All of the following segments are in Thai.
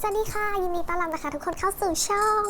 สวัสดีค่ะ ยินดีต้อนรับนะคะ ทุกคนเข้าสู่ช่อง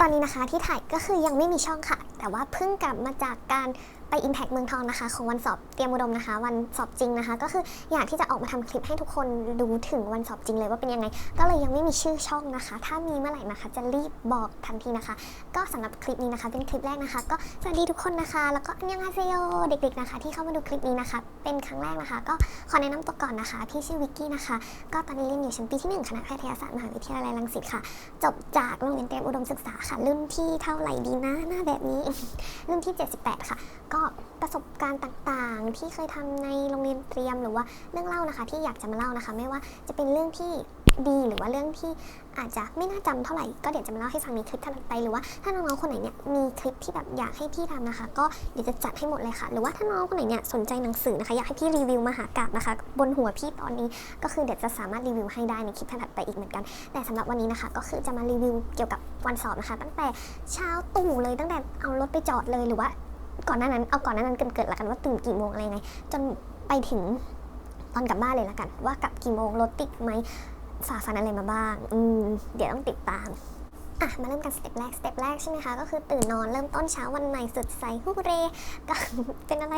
ตอนนี้นะคะที่ถ่ายก็คือยังไม่มีช่องค่ะ แต่ว่าเพิ่งกลับมาจากการ ไป Impact เมืองทองนะคะ ของวันสอบเตรียมอุดมนะคะ วันสอบจริงนะคะ ก็คืออยากที่จะออกมาทำคลิปให้ทุกคนดูถึงวันสอบจริงเลยว่าเป็นยังไง ก็เลยยังไม่มีชื่อช่องนะคะ ถ้ามีเมื่อไหร่นะคะ จะรีบบอกทันทีนะคะ ก็สำหรับคลิปนี้นะคะเป็นคลิปแรกนะคะ ก็สวัสดีทุกคนนะคะ แล้วก็อันยังอาเซโยเด็กๆนะคะ ที่เข้ามาดูคลิปนี้นะคะ เป็นครั้งแรกนะคะ ก็ขอแนะนำตัวก่อนนะคะ พี่ชื่อวิกกี้นะคะ ก็ตอนนี้เรียนอยู่ชั้นปีที่หนึ่งคณะแพทยศาสตร์มหาวิทยาลัยรังสิตค่ะ จบจากโรงเรียนเตรียมอุดมศึกษาค่ะรุ่นที่เท่าไหร่ดีนะหน้าแบบนี้รุ่นที่ 78 ค่ะ ก็ประสบการณ์ต่างๆ ที่เคยทำในโรงเรียนเตรียมหรือว่าเรื่องเล่านะคะ ที่อยากจะมาเล่านะคะ ไม่ว่าจะเป็นเรื่องที่ดีหรือว่าเรื่องที่อาจจะไม่น่าจำเท่าไหร่ก็เดี๋ยวจะมาเล่าให้ฟังในคลิปถัดไปหรือว่าถ้าน้องๆคนไหนเนี่ยมีคลิปที่แบบอยากให้พี่ทำนะคะ ก็เดี๋ยวจะจัดให้หมดเลยค่ะ หรือว่าถ้าน้องคนไหนเนี่ยสนใจหนังสือนะคะอยากให้พี่รีวิวมหากาบนะคะ บนหัวพี่ตอนนี้ก็คือเดี๋ยวจะสามารถรีวิวให้ได้ในคลิปถัดไปอีกเหมือนกัน แต่สำหรับวันนี้นะคะ ก็คือจะมารีวิวเกี่ยวกับวันสอบนะคะ ตั้งแต่เช้าตู่เลยตั้งแต่เอารถไปจอดเลยหรือว่า ก่อนหน้านั้นเอาก่อนหน้านั้นเกินเกิดละกันว่าตื่นกี่โมงอะไรยังไง จนไปถึงตอนกลับบ้านเลยละกัน ว่ากลับกี่โมงรถติดไหมฝ่าฟันอะไรมาบ้าง อืมเดี๋ยวต้องติดตามอะมาเริ่มกันสเต็ปแรกสเต็ปแรกใช่ไหมคะก็คือตื่นนอนเริ่มต้นเช้าวันใหม่สดใสฮูเรก็เป็นอะไร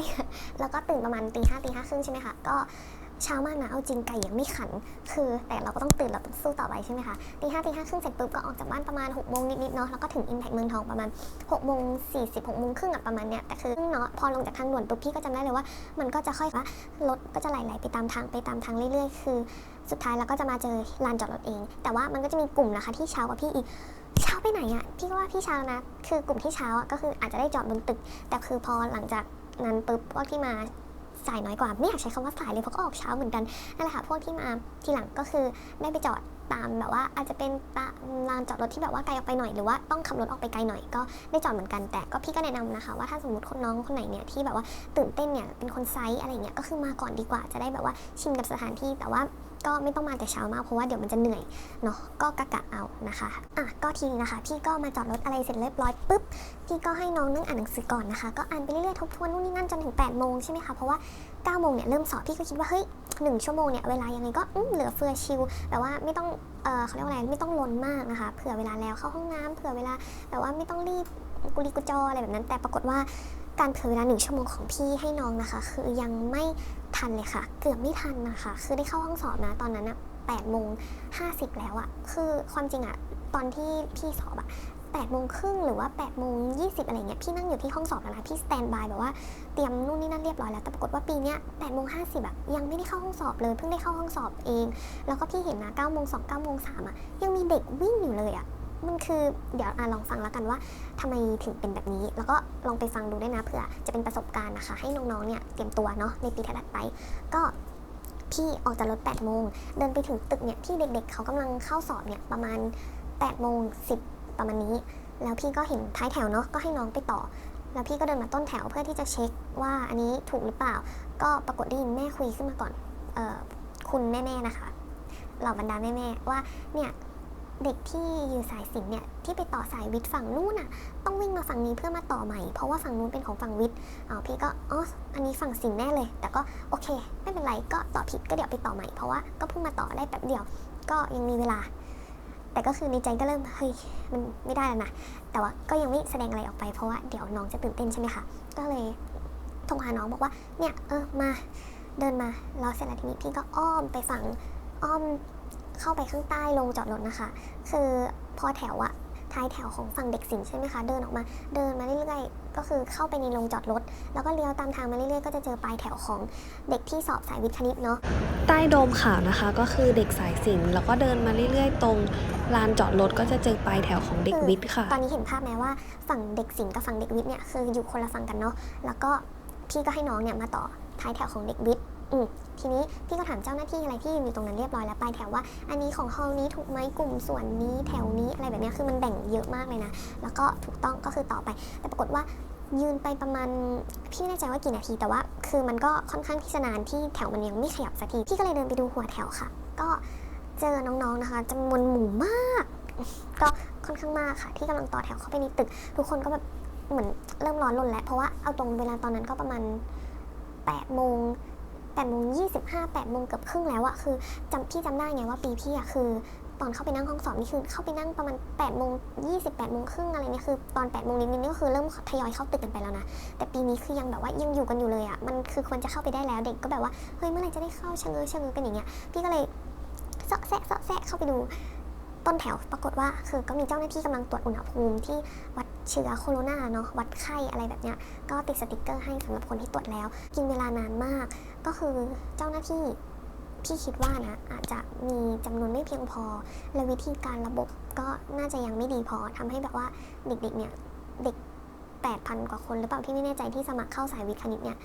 แล้วก็ตื่นประมาณตีห้าตีห้าครึ่งใช่ไหมคะก็ เช้ามากนะเอาจริงไก่ยังไม่ขัน คือแต่เราก็ต้องตื่นเราต้องสู้ต่อไปใช่ไหมคะตีห้าตีห้าครึ่งเสร็จปุ๊บก็ออกจากบ้านประมาณ6กโมงนิดๆเนาะแล้วก็ถึง Impact เมืองทองประมาณ6กโมงสี่สิบหกโมงครึ่งอะประมาณเนี้ยแต่คือเนาะพอลงจากทางด่วนปุ๊บพี่ก็จำได้เลยว่า มันก็จะค่อยว่ารถก็จะไหลๆไปตามทางไปตามทางเรื่อยๆ คือ สุดท้ายเราก็จะมาเจอลานจอดรถเอง แต่ว่ามันก็จะมีกลุ่มนะคะที่เช้ากว่าพี่อีกเช้าไปไหนอะพี่ก็ว่าพี่เช้านะคือกลุ่มที่เช้าอะก็คืออาจจะได้จอดบนตึก แต่คือพอหลังจากนั้นปุ๊บพวกที่มา สายน้อยกว่า ไม่อยากใช้คำว่าสายเลยเพราะก็ออกเช้าเหมือนกันนั่นแหละค่ะพวกที่มาทีหลังก็คือได้ไปจอดตามแบบว่าอาจจะเป็นตามลานจอดรถที่แบบว่าไกลออกไปหน่อยหรือว่าต้องขับรถออกไปไกลหน่อยก็ได้จอดเหมือนกันแต่ก็พี่ก็แนะนำนะคะ ว่าถ้าสมมติคนน้องคนไหนเนี่ยที่แบบว่าตื่นเต้นเนี่ยเป็นคนไซส์อะไรเงี้ยก็คือมาก่อนดีกว่าจะได้แบบว่าชินกับสถานที่แต่ว่า ก็ไม่ต้องมาแต่เช้ามากเพราะว่าเดี๋ยวมันจะเหนื่อยเนาะก็กะกะเอานะคะอะก็ทีนี้นะคะ พี่ก็มาจอดรถอะไรเสร็จเรียบร้อยปุ๊บพี่ก็ให้น้องนั่งอ่านหนังสือก่อนนะคะ ก็อ่านไปเรื่อยๆทบทวนนู่นนี่นั่นจนถึง8โมงใช่ไหมคะเพราะว่า9โมงเนี่ยเริ่มสอบพี่ก็คิดว่าเฮ้ยหนึ่งชั่วโมงเนี่ยเวลายังไงก็อืมเหลือเฟือชิลแต่ว่าไม่ต้องเออเขาเรียกว่าอะไรไม่ต้องล้นมากนะคะเผื่อเวลาแล้วเข้าห้องน้ำเผื่อเวลาแต่ว่าไม่ต้องรีบกุลีกุจออะไรแบบนั้น แต่ปรากฏว่า การเผื่อเวลาหนึ่งชั่วโมงของพี่ให้น้องนะคะ คือยังไม่ทันเลยค่ะ เกือบไม่ทันนะคะ คือได้เข้าห้องสอบนะตอนนั้นอะ8โมง50แล้วอะคือความจริงอะตอนที่พี่สอบอะ8โมงครึ่งหรือว่า8โมง20อะไรเงี้ยพี่นั่งอยู่ที่ห้องสอบแล้วนะพี่สแตนบายแบบว่าเตรียมนู่นนี่นั่นเรียบร้อยแล้วแต่ปรากฏว่าปีเนี้ย8โมง50อะยังไม่ได้เข้าห้องสอบเลยเพิ่งได้เข้าห้องสอบเอง แล้วก็พี่เห็นนะ9โมง2 9โมง3อะยังมีเด็กวิ่งอยู่เลยอะ มันคือเดี๋ยวอลองฟังแล้วกันว่าทำไมถึงเป็นแบบนี้ แล้วก็ลองไปฟังดูด้วยนะเผื่อจะเป็นประสบการณ์นะคะ ให้น้องๆเนี่ยเตรียมตัวเนาะในปีถัดไป ก็พี่ออกจากรถ8โมงเดินไปถึงตึกเนี่ยที่เด็กๆ เขากำลังเข้าสอบเนี่ยประมาณ8โมง10 ประมาณนี้ แล้วพี่ก็เห็นท้ายแถวเนาะก็ให้น้องไปต่อ แล้วพี่ก็เดินมาต้นแถวเพื่อที่จะเช็คว่าอันนี้ถูกหรือเปล่า ก็ปรากฏได้ยินแม่คุยขึ้นมาก่อนออคุณแม่ๆนะคะเหล่าบรรดาแม่ๆว่าเนี่ย เด็กที่อยู่สายศิลป์เนี่ยที่ไปต่อสายวิทย์ฝั่งนู้นน่ะต้องวิ่งมาฝั่งนี้เพื่อมาต่อใหม่ เพราะว่าฝั่งนู้นเป็นของฝั่งวิทย์อ๋อพี่ก็อ๋ออันนี้ฝั่งศิลป์แน่เลย แต่ก็โอเค ไม่เป็นไรก็ต่อผิดก็เดี๋ยวไปต่อใหม่เพราะว่าก็เพิ่งมาต่อได้แป๊บเดียว ก็ยังมีเวลา แต่ก็คือในใจก็เริ่มเฮ้ยมันไม่ได้แล้วนะแต่ว่าก็ยังไม่แสดงอะไรออกไปเพราะว่าเดี๋ยวน้องจะตื่นเต้นใช่ไหมคะก็เลยโทรหาน้องบอกว่าเนี่ยเออมาเดินมาแล้วเสร็จแล้วทีนี้พี่ก็อ้อมไปฝั่งอ้อม เข้าไปข้างใต้ลงจอดรถนะคะ คือพอแถวอะท้ายแถวของฝั่งเด็กศิลป์ใช่ไหมคะ เดินออกมา เดินมาเรื่อยๆ ก็คือเข้าไปในโรงจอดรถ แล้วก็เลี้ยวตามทางมาเรื่อยๆ ก็จะเจอปลายแถวของเด็กที่สอบสายวิทย์คณิตเนาะ ใต้โดมขาวนะคะ ก็คือเด็กสายศิลป์แล้วก็เดินมาเรื่อยๆ ตรงลานจอดรถก็จะเจอปลายแถวของเด็กวิทย์ค่ะ ตอนนี้เห็นภาพไหมว่าฝั่งเด็กศิลป์กับฝั่งเด็กวิทย์เนี่ยคืออยู่คนละฝั่งกันเนาะ แล้วก็พี่ก็ให้น้องเนี่ยมาต่อท้ายแถวของเด็กวิทย์ อืมทีนี้พี่ก็ถามเจ้าหน้าที่อะไรที่ยืนอยู่ตรงนั้นเรียบร้อยแล้วปลายแถวว่า อันนี้ของฮอลนี้ถูกไหมกลุ่มส่วนนี้แถวนี้อะไรแบบนี้คือมันแบ่งเยอะมากเลยนะ แล้วก็ถูกต้องก็คือต่อไป แต่ปรากฏว่ายืนไปประมาณพี่ไม่แน่ใจว่ากี่นาทีแต่ว่า คือมันก็ค่อนข้างที่จะนานที่แถวมันยังไม่ขยับสักทีพี่ก็เลยเดินไปดูหัวแถวค่ะ ก็เจอน้องๆนะคะจำนวนหมู่มาก ก็ค่อนข้างมากค่ะ ที่กำลังต่อแถวเข้าไปในตึก ทุกคนก็แบบเหมือนเริ่มร้อนรนแล้วเพราะว่าเอาตรงเวลาตอนนั้นก็ประมาณ8โมง 8โมง25 8โมงเกือบครึ่งแล้วอะคือจำพี่จำได้ไงว่าปีพี่อะคือ ตอนเข้าไปนั่งห้องสอบนี่คือเข้าไปนั่งประมาณ8ปดโมงยี่สิบแปดโมงครึ่งอะไรเนี่ยคือตอน8ปดโมงนิดๆนี่ก็คือเริ่มทยอยเข้าตึกกันไปแล้วนะ แต่ปีนี้คือยังแบบว่ายังอยู่กันอยู่เลยอะมันคือควรจะเข้าไปได้แล้วเด็กก็แบบว่าเฮ้ยเมื่อไหร่จะได้เข้าชะเง้อชะเง้อกันอย่างเงี้ยพี่ก็เลยเสาะแซะเสาะแซะเข้าไปดูต้นแถวปรากฏว่าคือก็มีเจ้าหน้าที่กำลังตรวจอุณหภูมิที่วัด เชื้อโคโรนาเนาะวัดไข้อะไรแบบเนี้ยก็ติดสติกเกอร์ให้สำหรับคนที่ตรวจแล้ว กินเวลานานมาก ก็คือเจ้าหน้าที่พี่คิดว่านะอาจจะมีจำนวนไม่เพียงพอ และวิธีการระบบก็น่าจะยังไม่ดีพอทำให้แบบว่าเด็กๆเนี่ยเด็ก 8,000 กว่าคนหรือเปล่าพี่ไม่แน่ใจที่สมัครเข้าสายวิทย์คณิตเนี่ย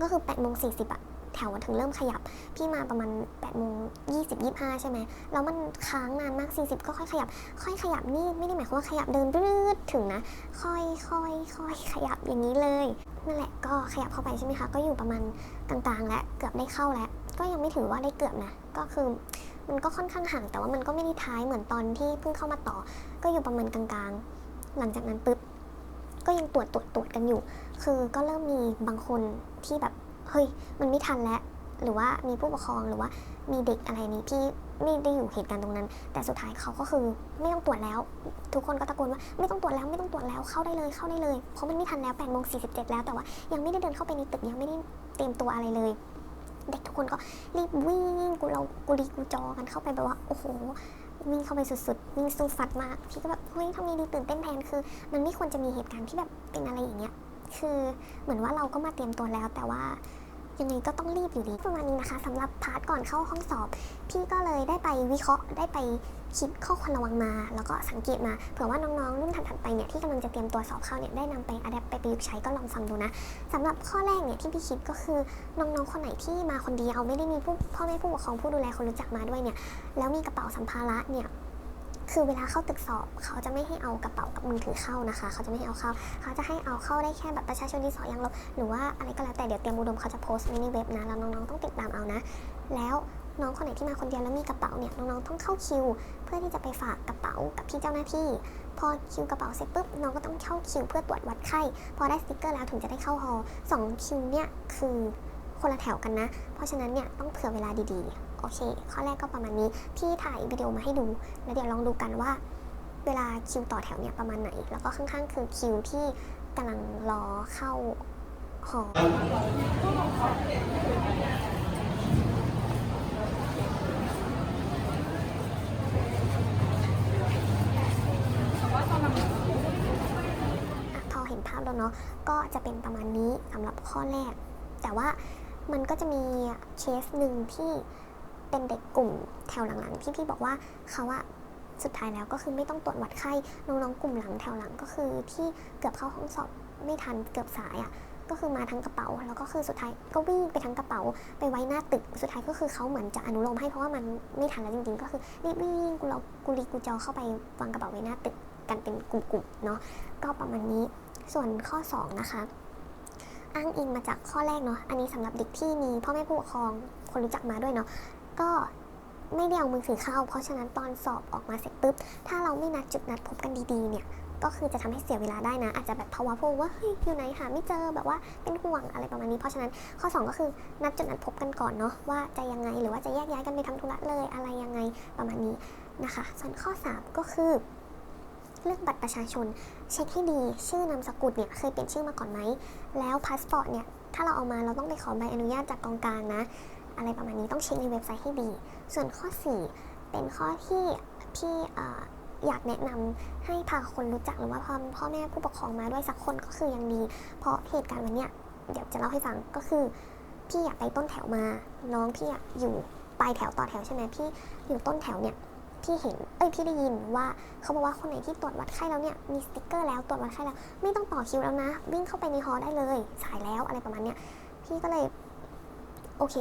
ก็คือ8โมง40อะ แถวถึงเริ่มขยับ พี่มาประมาณ8โมง20 25ใช่ไหมแล้วมันค้างนานมาก 40 ก็ค่อยขยับ ค่อยขยับนี่ไม่ได้หมายความว่าขยับเดินรืดถึงนะ ค่อยค่อยค่อยขยับอย่างนี้เลยนั่นแหละก็ขยับเข้าไปใช่ไหมคะก็อยู่ประมาณกลางๆ แล้วเกือบได้เข้าแล้ว ก็ยังไม่ถือว่าได้เกือบนะก็คือมันก็ค่อนข้างห่างแต่ว่ามันก็ไม่ได้ท้ายเหมือนตอนที่เพิ่งเข้ามาต่อ ก็อยู่ประมาณกลางๆ หลังจากนั้นปุ๊บก็ยังตรวจตรวจตรวจกันอยู่ คือก็เริ่มมีบางคนที่แบบ เฮ้ยมันไม่ทันแล้ว หรือว่ามีผู้ปกครองหรือว่ามีเด็กอะไรนี้ที่ไม่ได้อยู่เหตุการณ์ตรงนั้น แต่สุดท้ายเขาก็คือไม่ต้องตรวจแล้ว ทุกคนก็ตะโกนว่าไม่ต้องตรวจแล้วไม่ต้องตรวจแล้วเข้าได้เลยเข้าได้เลยเพราะมันไม่ทันแล้ว8โมง47แล้วแต่ว่ายังไม่ได้เดินเข้าไปในตึกยังไม่ได้เตรียมตัวอะไรเลย เด็กทุกคนก็รีบวิ่งกูเรากูรีกูจอกันเข้าไปแบบว่าโอ้โหวิ่งเข้าไปสุดๆวิ่งสู้ฟัดมากพี่ก็แบบเฮ้ยทำไงดีตื่นเต้นแทนคือ มันไม่ควรจะมีเหตุการณ์ที่แบบเป็นอะไรอย่างเงี้ยคือเหมือนว่าเราก็มาเตรียมตัวแล้วแต่ว่า ยังไงก็ต้องรีบอยู่ดีประมาณนี้นะคะสำหรับพาร์ทก่อนเข้าห้องสอบ พี่ก็เลยได้ไปวิเคราะห์ได้ไปคิดข้อควรระวังมา แล้วก็สังเกตมาเผื่อว่าน้องๆรุ่นถัดๆไปเนี่ยที่กำลังจะเตรียมตัวสอบเข้าเนี่ยได้นำไปอัดแอปไปประยุกต์ใช้ก็ลองฟังดูนะสำหรับข้อแรกเนี่ยที่พี่คิดก็คือน้องๆคนไหนที่มาคนเดียวไม่ได้มีผู้พ่อแม่ผู้ปกครองผู้ดูแลคนรู้จักมาด้วยเนี่ยแล้วมีกระเป๋าสัมภาระเนี่ย คือเวลาเข้าตึกสอบ เขาจะไม่ให้เอากระเป๋ากับมือถือเข้านะคะ เขาจะไม่ให้เอาเข้า เขาจะให้เอาเข้าได้แค่แบบประชาชนที่สอยังลบหรือว่าอะไรก็แล้วแต่เดี๋ยวเตรียมอุดมเขาจะโพสต์ไว้ในเว็บนะแล้วน้องๆต้องติดตามเอานะ แล้วน้องคนไหนที่มาคนเดียวแล้วมีกระเป๋าเนี่ยน้องๆต้องเข้าคิว เพื่อที่จะไปฝากกระเป๋ากับพี่เจ้าหน้าที่ พอคิวกระเป๋าเสร็จปุ๊บน้องก็ต้องเข้าคิวเพื่อตรวจวัดไข้พอได้สติกเกอร์แล้วถึงจะได้เข้าฮอสองคิวเนี่ยคือคนละแถวกันนะ เพราะฉะนั้นเนี่ยต้องเผื่อเวลาดีๆ โอเค ข้อแรกก็ประมาณนี้พี่ถ่ายวิดีโอมาให้ดู แล้วเดี๋ยวลองดูกันว่า เวลาคิวต่อแถวเนี่ยประมาณไหน แล้วก็ข้างๆ คือคิวที่กำลังรอเข้าหอพอเห็นภาพแล้วเนาะ ก็จะเป็นประมาณนี้สำหรับข้อแรก แต่ว่ามันก็จะมีเคสหนึ่งที่ เป็นเด็กกลุ่มแถวหลังๆที่พี่บอกว่าเขาอะสุดท้ายแล้วก็คือไม่ต้องตรวจวัดไข้น้องๆกลุ่มหลังแถวหลังก็คือที่เกือบเข้าห้องสอบไม่ทันเกือบสายอะก็คือมาทั้งกระเป๋า แล้วก็คือสุดท้ายก็วิ่งไปทั้งกระเป๋า ไปไว้หน้าตึกสุดท้ายก็คือเขาเหมือนจะอนุโลมให้เพราะว่ามันไม่ทันแล้วจริงๆ ก็คือรีบวิ่งกูเรากูรีกูจอเข้าไปวางกระเป๋าไว้หน้าตึกกันเป็นกลุ่มๆเนาะก็ประมาณนี้ส่วนข้อ 2 นะคะ อ้างอิงมาจากข้อแรกเนาะอันนี้สำหรับเด็กที่มีพ่อแม่ผู้ปกครองคนรู้จักมาด้วยเนาะ ก็ไม่ได้เอามือถือเข้า เพราะฉะนั้นตอนสอบออกมาเสร็จปุ๊บ ถ้าเราไม่นัดจุดนัดพบกันดีๆ เนี่ย ก็คือจะทำให้เสียเวลาได้นะ อาจจะแบบภาวะพวกว่าเฮ้ยอยู่ไหนหาไม่เจอแบบว่าเป็นห่วงอะไรประมาณนี้ เพราะฉะนั้นข้อ 2 ก็คือนัดจุดนัดพบกันก่อนเนาะว่าจะยังไงหรือว่าจะแยกย้ายกันไปทำธุระเลยอะไรยังไงประมาณนี้นะคะ ส่วนข้อ 3 ก็คือเรื่องบัตรประชาชน เช็คให้ดีชื่อนามสกุลเนี่ยเคยเปลี่ยนชื่อมาก่อนไหมแล้วพาสปอร์ตเนี่ยถ้าเราเอามาเราต้องไปขอใบอนุญาตจากกองกลางนะ อะไรประมาณนี้ต้องเช็คในเว็บไซต์ให้ดี ส่วนข้อ 4 เป็นข้อที่พี่ออยากแนะนำให้พาคนรู้จักหรือว่าพ่อพ่อแม่ผู้ปกครองมาด้วยสักคนก็คือยังดี เพราะเหตุการณ์วันเนี้ยเดี๋ยวจะเล่าให้ฟังก็คือพี่อยากไปต้นแถวมา น้องพี่อยู่ปลายแถวต่อแถวใช่ไหมพี่อยู่ต้นแถวเนี่ยพี่เห็นเอ้ยพี่ได้ยินว่าเขาบอกว่าคนไหนที่ตรวจวัดไข้แล้วเนี่ยมีสติกเกอร์แล้วตรวจวัดไข้แล้ว ไม่ต้องต่อคิวแล้วนะ วิ่งเข้าไปในฮอได้เลย สายแล้วอะไรประมาณเนี้ยพี่ก็เลยโอเค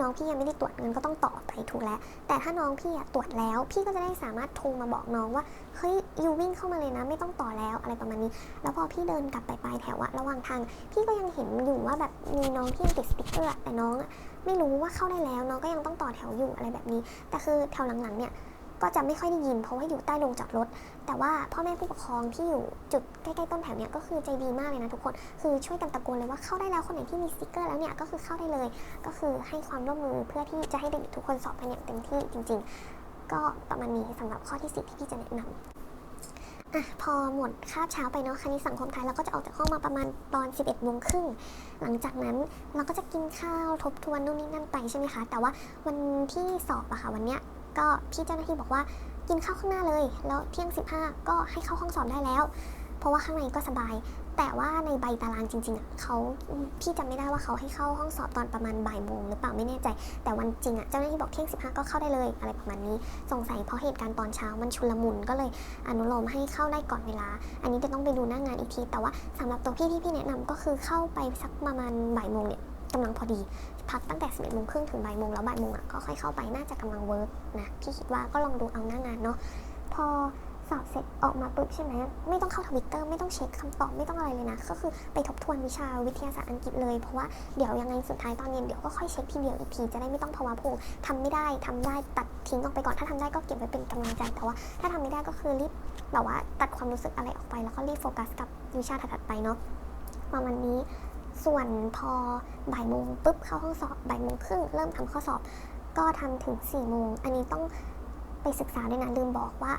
น้องพี่ยังไม่ได้ตรวจเงินก็ต้องต่อไปถูกแล้ว แต่ถ้าน้องพี่ตรวจแล้ว พี่ก็จะได้สามารถโทรมาบอกน้องว่าเฮ้ยยูวิ่งเข้ามาเลยนะ ไม่ต้องต่อแล้วอะไรประมาณนี้ แล้วพอพี่เดินกลับไปปลายแถวอะระหว่างทาง พี่ก็ยังเห็นอยู่ว่าแบบมีน้องที่ยังติดสติ๊กเกอร์แต่น้องอะไม่รู้ว่าเข้าได้แล้ว น้องก็ยังต้องต่อแถวอยู่อะไรแบบนี้ แต่คือแถวหลังๆเนี่ย ก็จะไม่ค่อยได้ยิน เพราะว่าอยู่ใต้โรงจอดรถ แต่ว่าพ่อแม่ผู้ปกครองที่อยู่จุดใกล้ๆต้นแถวเนี่ยก็คือใจดีมากเลยนะทุกคน คือช่วยกันตะโกนเลยว่าเข้าได้แล้วคนไหนที่มีสติกเกอร์แล้วเนี่ยก็คือเข้าได้เลย ก็คือให้ความร่วมมือเพื่อที่จะให้เด็กทุกคนสอบกันอย่างเต็มที่จริง ๆ ก็ประมาณนี้สำหรับข้อที่สี่ที่พี่จะแนะนำอะพอหมดคาบเช้าไปเนาะคณิตสังคมไทยเราก็จะออกจากห้องมาประมาณตอน 11โมงครึ่งหลังจากนั้นเราก็จะกินข้าวทบทวนนู่นนี่นั่นไปใช่ไหมคะ แต่ว่าวันที่สอบอะค่ะวันเนี้ย ก็พี่เจ้าหน้าที่บอกว่ากินข้าวข้างหน้าเลย แล้วเที่ยง 15 ก็ให้เข้าห้องสอบได้แล้ว เพราะว่าข้างในก็สบาย แต่ว่าในใบตารางจริงๆอะเขาพี่จำไม่ได้ว่าเขาให้เข้าห้องสอบตอนประมาณบ่ายโมงหรือเปล่าไม่แน่ใจ แต่วันจริงอะเจ้าหน้าที่บอกเที่ยง 15 ก็เข้าได้เลย อะไรประมาณนี้ สงสัยเพราะเหตุการณ์ตอนเช้ามันชุลมุนก็เลยอนุโลมให้เข้าได้ก่อนเวลา อันนี้จะต้องไปดูหน้างงานอีกที แต่ว่าสำหรับตัวพี่ที่พี่แนะนำก็คือเข้าไปสักประมาณบ่ายโมงเนี่ย กำลังพอดี พักตั้งแต่ 11โมงครึ่งถึงบ่ายโมงแล้วบ่ายโมงอะก็ค่อยเข้าไปน่าจะกำลังเวิร์กนะพี่คิดว่าก็ลองดูเอาหน้างานเนาะพอสอบเสร็จออกมาปุ๊บใช่ไหมไม่ต้องเข้าทวิตเตอร์ไม่ต้องเช็คคำตอบไม่ต้องอะไรเลยนะ ก็คือไปทบทวนวิชาวิทยาศาสตร์อังกฤษเลย เพราะว่าเดี๋ยวยังไงสุดท้ายตอนเย็นเดี๋ยวก็ค่อยเช็คทีเดียวอีกทีจะได้ไม่ต้องภาวะพุ่งทำไม่ได้ทำได้ตัดทิ้งออกไปก่อนถ้าทำได้ก็เก็บไว้เป็นกำลังใจแต่ว่า ถ้าทำไม่ได้ก็คือรีบแบบว่าตัดความรู้สึกอะไรออกไปแล้วก็รีบโฟกัสกับวิชาถัดไปเนาะประมาณนี้ ส่วนพอบ่ายโมงปุ๊บเข้าห้องสอบบ่ายโมงครึ่งเริ่มทำข้อสอบ ก็ทำถึง4ี่โมงอันนี้ต้องไปศึกษาด้วยนะลืมบอกว่า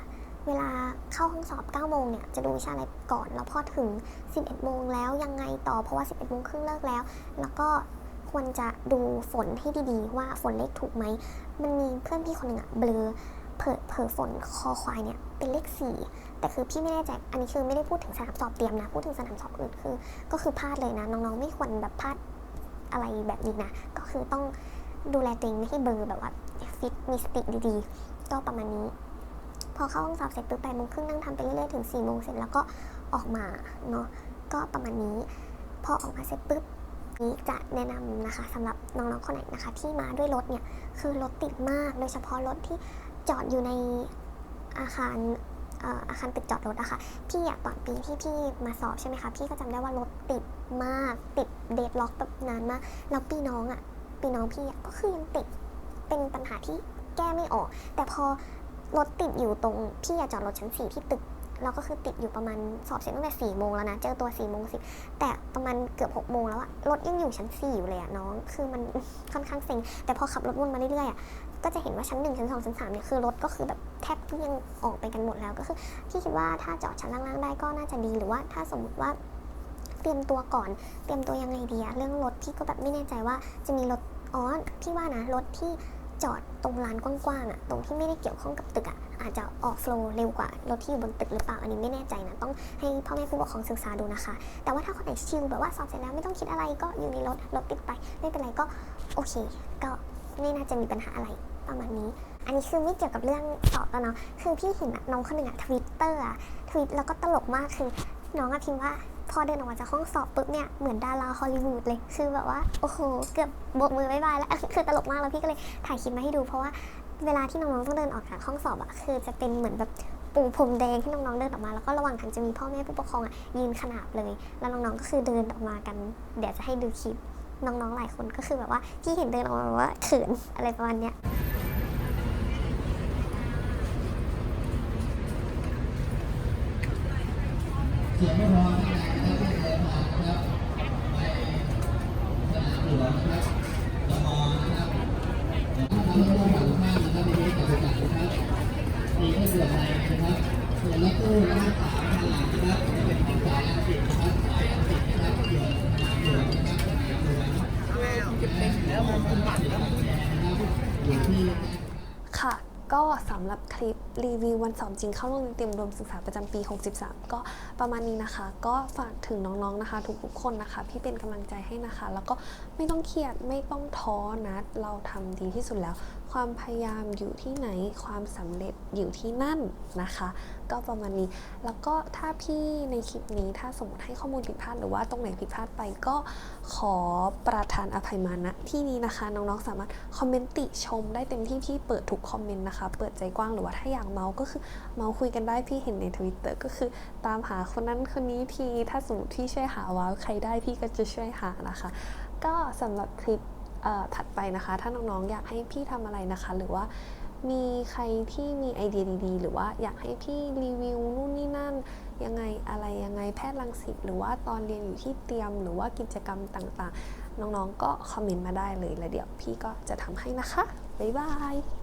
เวลาเข้าห้องสอบ9โมงเนี่ยจะดูวิชาอะไรก่อน แล้วพอถึง 11โมงแล้วยังไงต่อเพราะว่า 11โมงครึ่งเลิกแล้ว แล้วก็ควรจะดูฝนให้ดีๆ ว่าฝนเลขถูกไหมมันมีเพื่อนพี่คนหนึ่งอะเบลอเผลอเผลอฝนคอควายเนี่ย เป็นเลขสี่แต่คือพี่ไม่แน่ใจอันนี้คือไม่ได้พูดถึงสนามสอบเตรียมนะ พูดถึงสนามสอบอื่นคือ ก็คือพลาดเลยนะ น้องๆ ไม่ควรแบบพลาดอะไรแบบนี้นะ ก็คือต้องดูแลตัวเองไม่ให้เบอร์แบบว่าฟิตมีสติดีๆ ก็ประมาณนี้ พอเข้าห้องสอบเสร็จปุ๊บแปดโมงครึ่งนั่งทำไปเรื่อยๆถึง4ี่โมงเสร็จแล้วก็ออกมาเนาะก็ประมาณนี้ พอออกมาเสร็จปุ๊บนี้จะแนะนำนะคะสำหรับน้องๆคนไหนนะคะที่มาด้วยรถเนี่ยคือรถติดมากโดยเฉพาะรถที่จอดอยู่ใน อาคารอาคารตึกจอดรถอะค่ะพี่อะตอนปีที่พี่มาสอบใช่ไหมคะพี่ก็จำได้ว่ารถติดมากติดเดดล็อกแบบนานมากแล้วปีน้องอะปีน้องพี่อะก็คือยังติดเป็นปัญหาที่แก้ไม่ออก แต่พอรถติดอยู่ตรงพี่อะจอดรถชั้นสี่ที่ตึกแล้วก็คือติดอยู่ประมาณสอบเสร็จตั้งแต่สี่โมงแล้วนะ เจอตัวสี่โมงสิแต่ประมาณเกือบหกโมงแล้วอะรถยังอยู่ชั้นสี่อยู่เลยอะน้อง คือมันค่อนข้างเซ็งแต่พอขับรถวนมาเรื่อยๆอะ ก็จะเห็นว่าชั้นหนึ่งชั้นสองชั้นสามเนี่ยคือรถก็คือแบบแทบเลี่ยงออกไปกันหมดแล้วก็คือพี่คิดว่าถ้าจอดชั้นล่างๆได้ก็น่าจะดีหรือว่าถ้าสมมติว่าเตรียมตัวก่อน เตรียมตัวยังไงดีอะเรื่องรถพี่ก็แบบไม่แน่ใจว่าจะมีรถอ๋อพี่ว่านะรถที่จอดตรงลานกว้างๆอะตรงที่ไม่ได้เกี่ยวข้องกับตึกอะอาจจะออกโฟลว์เร็วกว่ารถที่อยู่บนตึกหรือเปล่าอันนี้ไม่แน่ใจนะต้องให้พ่อแม่ผู้ปกครองศึกษาดูนะคะ แต่ว่าถ้าคนไหนชิลแบบว่าสอบเสร็จแล้วไม่ต้องคิดอะไรก็อยู่ในรถรถติดไป ไม่เป็นไรก็โอเค ก็ไม่น่าจะมีปัญหาอะไร ประมาณนี้ อันนี้คือไม่เกี่ยวกับเรื่องสอบแล้วเนาะคือพี่เห็นน้องคนหนึ่งอะทวิตเตอร์อะทวิตแล้วก็ตลกมากคือน้องอะพิมพ์ว่าพอเดินออกมาจากห้องสอบปุ๊บเนี่ยเหมือนดาราฮอลลีวูดเลย คือแบบว่า โอ้โห เกือบโบกมือบายบายแล้วคือตลกมากแล้วพี่ก็เลยถ่ายคลิปมาให้ดูเพราะว่าเวลาที่น้องๆต้องเดินออกจากห้องสอบอะคือจะเป็นเหมือนแบบปูพรมแดงที่น้องๆเดินออกมาแล้วก็ระหว่างทางจะมีพ่อแม่ผู้ปกครองอะยืนขนาบเลย แล้วน้องๆก็คือเดินออกมากัน เดี๋ยวจะให้ดูคลิปน้องๆหลายคนก็คือแบบว่าที่เห็นเดินออกมาแบบว่าเขินอะไรประมาณเนี้ย สียงไม่พอนะครับเดินทางนะครับไปสนามหลวงนะครับตมนะครับทำให้ร่วมฝั่งข้างนะครับในนี้กับจักรนะครับมีแค่ส่วนในนะครับส่วนรถตู้นะสามคันหลังนะครับจะเป็นของสายอังกฤษนะครับสายอังกฤษนะครับส่วนสนามหลวงนะครับสนามหลวงแล้วผมบัตรแล้วอยู่ที่ค่ะ ก็สำหรับคลิป รีวิววันสอบจริงเข้าโรงเรียนเตรียมรวมศึกษาประจำปี 63 ก็ประมาณนี้นะคะ ก็ฝากถึงน้องๆนะคะ ทุกๆคนนะคะ พี่เป็นกำลังใจให้นะคะ แล้วก็ไม่ต้องเครียดไม่ต้องท้อนะเราทำดีที่สุดแล้ว ความพยายามอยู่ที่ไหน ความสำเร็จอยู่ที่นั่นนะคะ ก็ประมาณนี้ แล้วก็ถ้าพี่ในคลิปนี้ถ้าสมมติให้ข้อมูลผิดพลาดหรือว่าตรงไหนผิดพลาดไปก็ขอประทานอภัยมาณที่นี้นะคะ น้องๆสามารถคอมเมนต์ติชมได้เต็มที่พี่เปิดทุกคอมเมนต์นะคะ เปิดใจกว้างหรือว่าถ้าอยากเมาส์ก็คือเมาส์คุยกันได้พี่เห็นในทวิตเตอร์ก็คือตามหาคนนั้นคนนี้ทีถ้าสมมติพี่ช่วยหาว้าวใครได้พี่ก็จะช่วยหานะคะ ก็สำหรับคลิป ถัดไปนะคะ ถ้าน้องๆอยากให้พี่ทำอะไรนะคะ หรือว่ามีใครที่มีไอเดียดีๆ หรือว่าอยากให้พี่รีวิวนู่นนี่นั่น ยังไงอะไรยังไงแพทย์รังสิตหรือว่าตอนเรียนอยู่ที่เตรียมหรือว่ากิจกรรมต่างๆ น้องๆก็คอมเมนต์มาได้เลยแล้วเดี๋ยวพี่ก็จะทำให้นะคะ บ๊ายบาย